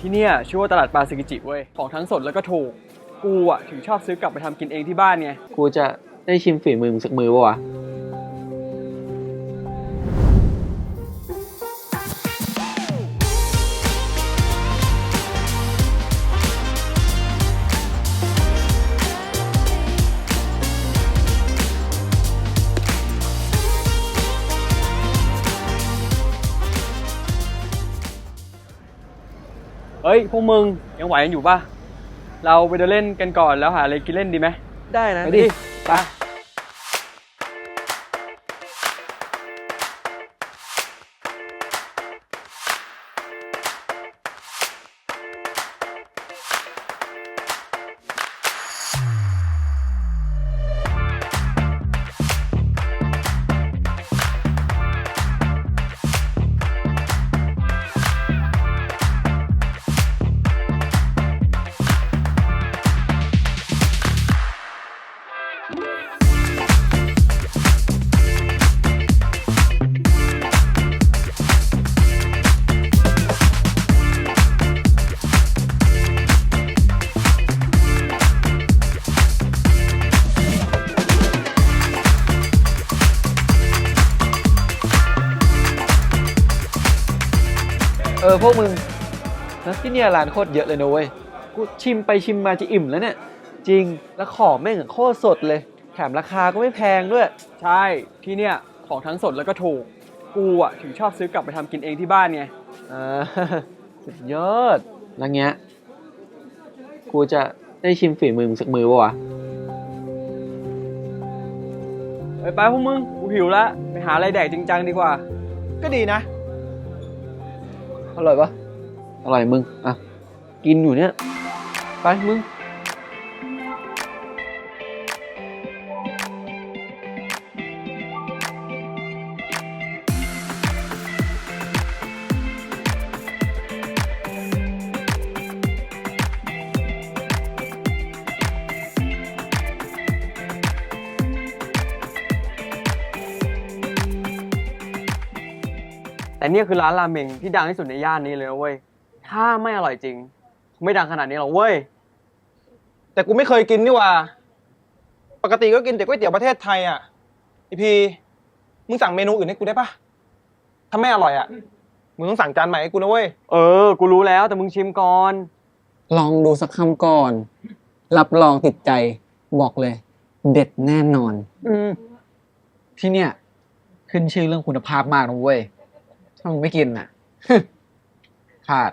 ที่เนี่ยชื่อว่าตลาดปลาซึกิจิเว้ย ของทั้งสดแล้วก็ถูก กูอะถึงชอบซื้อกลับไปทำกินเองที่บ้านไง กูจะได้ชิมฝีมือมึงสักมือปะวะ เฮ้ยพวกมึงยังไหวกันอยู่ป่ะ เราไปเดินเล่นกันก่อนแล้วหาอะไรกินเล่นดีไหมได้นะไปดิไป เออพวกมึงนะที่เนี่ยร้านโคตรเยอะเลยนะเว้ย กูชิมไปชิมมาจะอิ่มแล้วเนี่ย จริง แล้วของแม่งโคตรสดเลย แถมราคาก็ไม่แพงด้วย ใช่ที่เนี่ยของทั้งสดแล้วก็ถูก กูอะถึงชอบซื้อกลับไปทำกินเองที่บ้านไงอ่าสุดยอดแล้วเงี้ย กูจะได้ชิมฝีมือมึงสักมือปะวะ ไปไปพวกมึง กูหิวละ ไปหาอะไรแดกจริงจังดีกว่า ก็ดีนะ อร่อยปะอร่อยมึง อะ กินอยู่เนี่ย ไปมึง แต่เนี่ยคือร้านราเมงที่ดังที่สุดในย่านนี้เลยนะเว้ย ถ้าไม่อร่อยจริงไม่ดังขนาดนี้หรอกเว้ย แต่กูไม่เคยกินนี่หว่า ปกติก็กินแต่ก๋วยเตี๋ยวประเทศไทยอะอีพีมึงสั่งเมนูอื่นให้กูได้ปะถ้าไม่อร่อยอะ มึงต้องสั่งจานใหม่ให้กูนะเว้ย เออ กูรู้แล้วแต่มึงชิมก่อน ลองดูสักคำก่อน รับรองติดใจบอกเลย เด็ดแน่นอนอืมที่เนี่ย ขึ้นชื่อเรื่องคุณภาพมากนะเว้ย ถ้ามึงไม่กินอะขาด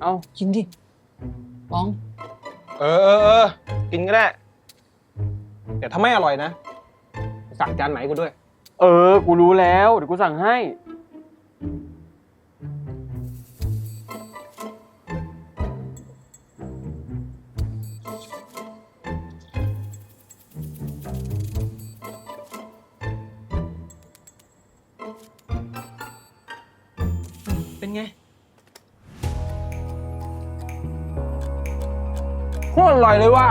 เอ้ากินดิลอง เออเออเออกินก็ได้เดี๋ยวถ้าไม่อร่อยนะสั่งจานใหม่ให้กูด้วย เออ กูรู้แล้ว เดี๋ยวกูสั่งให้ ไง โคตรอร่อยเลยว่ะ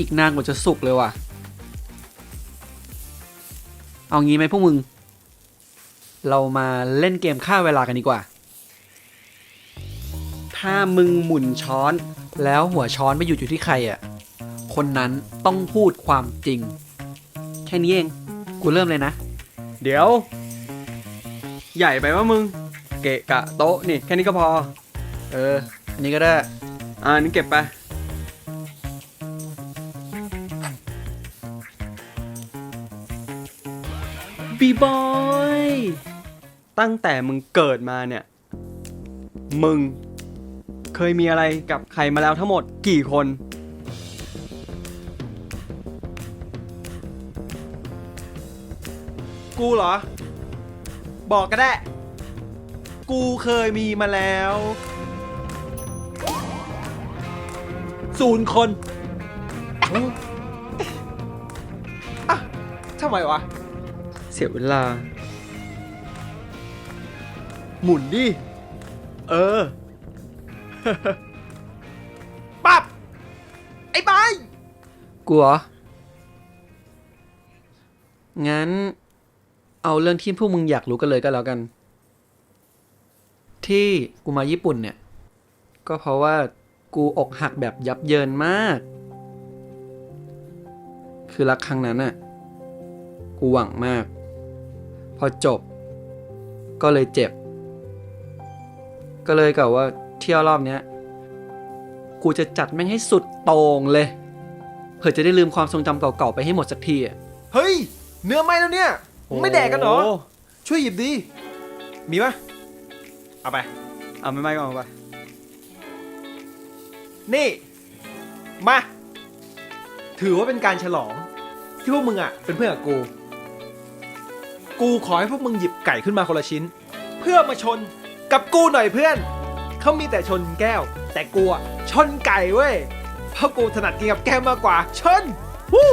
อีกนานกว่าจะสุกเลยว่ะ เอางี้ไหมพวกมึง เรามาเล่นเกมฆ่าเวลากันดีกว่า ถ้ามึงหมุนช้อนแล้วหัวช้อนไปอยู่อยู่ที่ใครอะ คนนั้นต้องพูดความจริง แค่นี้เอง กูเริ่มเลยนะ เดี๋ยว ใหญ่ไปว่ามึง เกะกะโต๊ะนี่แค่นี้ก็พอ เออ อันนี้ก็ได้ อ่านี่เก็บไป บีบอย ตั้งแต่มึงเกิดมาเนี่ย มึง เคยมีอะไรกับใครมาแล้วทั้งหมดกี่คน กูเหรอ บอกก็ได้ กูเคยมีมาแล้วศูนย์คนอะทำไมวะ เสียเวลา หมุนดิ เออ ปั๊บ ไอ้บายกูเหรองั้น เอาเรื่องที่พวกมึงอยากรู้กันเลยก็แล้วกัน ที่กูมาญี่ปุ่นเนี่ย ก็เพราะว่ากูอกหักแบบยับเยินมาก คือรักครั้งนั้นน่ะกูหวังมาก พอจบ ก็เลยเจ็บ ก็เลยกะว่าเที่ยวรอบเนี้ย กูจะจัดแม่งให้สุดโต่งเลยเผื่อจะได้ลืมความทรงจำเก่าๆไปให้หมดสักทีอะเฮ้ย เนื้อไหมแล้วเนี่ย ไม่แดกกันเหรอ โอ้ช่วยหยิบดิมีปะเอาไป เอาไม่ไม่ก็เอาไปนี่ มา ถือว่าเป็นการฉลอง ที่พวกมึงอะ เป็นเพื่อนกับกู กูขอให้พวกมึงหยิบไก่ขึ้นมาคนละชิ้น เพื่อมาชนกับกูหน่อยเพื่อน เขามีแต่ชนแก้ว แต่กูอะชนไก่เว้ย เพราะกูถนัดกินกับแก้วมากกว่า ชนวู้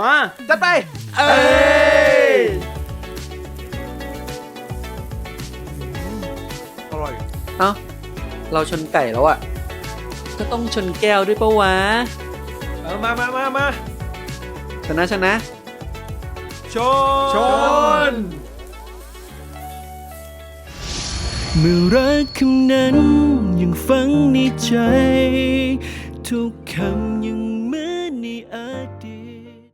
มาจัดไป เอ้ยอร่อย เอ้าเราชนไก่แล้วอะก็ต้องชนแก้วด้วยปะวะ เออมามามามาชนะชนะ ชน ชน เมื่อรักคำนั้นยังฝังในใจ ทุกคำ